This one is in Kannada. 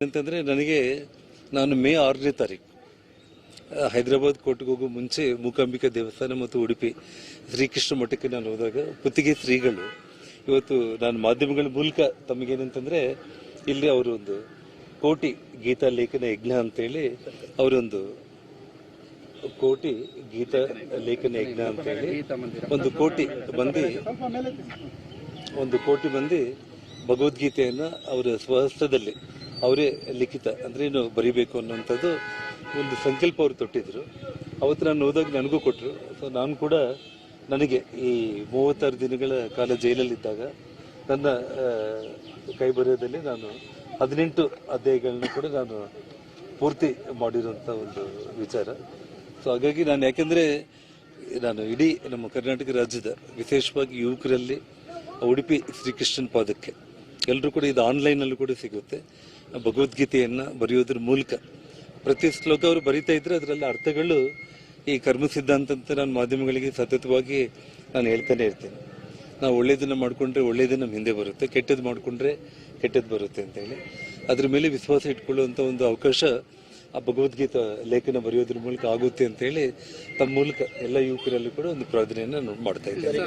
ಅಂತಂದ್ರೆ ನನಗೆ ನಾನು ಮೇ ಆರನೇ ತಾರೀಕು ಹೈದರಾಬಾದ್ ಕೋರ್ಟ್ಗೆ ಹೋಗೋ ಮುಂಚೆ ಮೂಕಾಂಬಿಕಾ ದೇವಸ್ಥಾನ ಮತ್ತು ಉಡುಪಿ ಶ್ರೀಕೃಷ್ಣ ಮಠಕ್ಕೆ ನಾನು ಹೋದಾಗ ಪುತ್ತಿಗೆ ಶ್ರೀಗಳು ಇವತ್ತು ನಾನು ಮಾಧ್ಯಮಗಳ ಮೂಲಕ ತಮಗೇನಂತಂದರೆ ಇಲ್ಲಿ ಅವರು ಒಂದು ಕೋಟಿ ಗೀತಾ ಲೇಖನ ಯಜ್ಞ ಅಂತೇಳಿ ಅವರೊಂದು ಕೋಟಿ ಗೀತಾ ಲೇಖನ ಯಜ್ಞ ಅಂತೇಳಿ ಒಂದು ಕೋಟಿ ಬಂದು ಒಂದು ಕೋಟಿ ಬಂದು ಭಗವದ್ಗೀತೆಯನ್ನು ಅವರ ಸ್ವಹಸ್ತದಲ್ಲಿ ಅವರೇ ಲಿಖಿತ ಅಂದ್ರೆ ಏನು ಬರಿಬೇಕು ಅನ್ನುವಂಥದ್ದು ಒಂದು ಸಂಕಲ್ಪ ಅವರು ತೊಟ್ಟಿದ್ರು. ಅವತ್ತು ನಾನು ಹೋದಾಗ ನನಗೂ ಕೊಟ್ಟರು ಸೊ ನಾನು ಕೂಡ ನನಗೆ ಈ ಮೂವತ್ತಾರು ದಿನಗಳ ಕಾಲ ಜೈಲಲ್ಲಿದ್ದಾಗ ನನ್ನ ಕೈಬರಹದಲ್ಲಿ ನಾನು ಹದಿನೆಂಟು ಅಧ್ಯಾಯಗಳನ್ನ ಕೂಡ ನಾನು ಪೂರ್ತಿ ಮಾಡಿರುವಂಥ ಒಂದು ವಿಚಾರ. ಸೊ ಹಾಗಾಗಿ ನಾನು ಯಾಕೆಂದ್ರೆ ನಾನು ಇಡೀ ನಮ್ಮ ಕರ್ನಾಟಕ ರಾಜ್ಯದ ವಿಶೇಷವಾಗಿ ಯುವಕರಲ್ಲಿ ಉಡುಪಿ ಶ್ರೀಕೃಷ್ಣನ್ ಪಾದಕ್ಕೆ ಎಲ್ಲರೂ ಕೂಡ ಇದು ಆನ್ಲೈನಲ್ಲೂ ಕೂಡ ಸಿಗುತ್ತೆ. ಭಗವದ್ಗೀತೆಯನ್ನು ಬರೆಯೋದ್ರ ಮೂಲಕ. ಪ್ರತಿ ಶ್ಲೋಕ ಅವರು ಬರಿತಾ ಇದ್ರೆ ಅದರಲ್ಲಿ ಅರ್ಥಗಳು ಈ ಕರ್ಮ ಸಿದ್ಧಾಂತ ಅಂತ ನಾನು ಮಾಧ್ಯಮಗಳಿಗೆ ಸತತವಾಗಿ ನಾನು ಹೇಳ್ತಾನೆ ಇರ್ತೇನೆ. ನಾವು ಒಳ್ಳೆಯದನ್ನು ಮಾಡಿಕೊಂಡ್ರೆ ಒಳ್ಳೆಯದು ನಮ್ಮ ಹಿಂದೆ ಬರುತ್ತೆ ಕೆಟ್ಟದ್ದು ಮಾಡಿಕೊಂಡ್ರೆ ಕೆಟ್ಟದ್ದು ಬರುತ್ತೆ ಅಂತ ಹೇಳಿ. ಅದ್ರ ಮೇಲೆ ವಿಶ್ವಾಸ ಇಟ್ಕೊಳ್ಳುವಂಥ ಒಂದು ಅವಕಾಶ ಆ ಭಗವದ್ಗೀತಾ ಲೇಖನ ಬರೆಯೋದ್ರ ಮೂಲಕ ಆಗುತ್ತೆ ಅಂತ ಹೇಳಿ ತಮ್ಮ ಮೂಲಕ ಎಲ್ಲ ಯುವಕರಲ್ಲೂ ಕೂಡ ಒಂದು ಪ್ರಾರ್ಥನೆಯನ್ನು ನಾನು ಮಾಡ್ತಾ ಇದ್ದೇನೆ.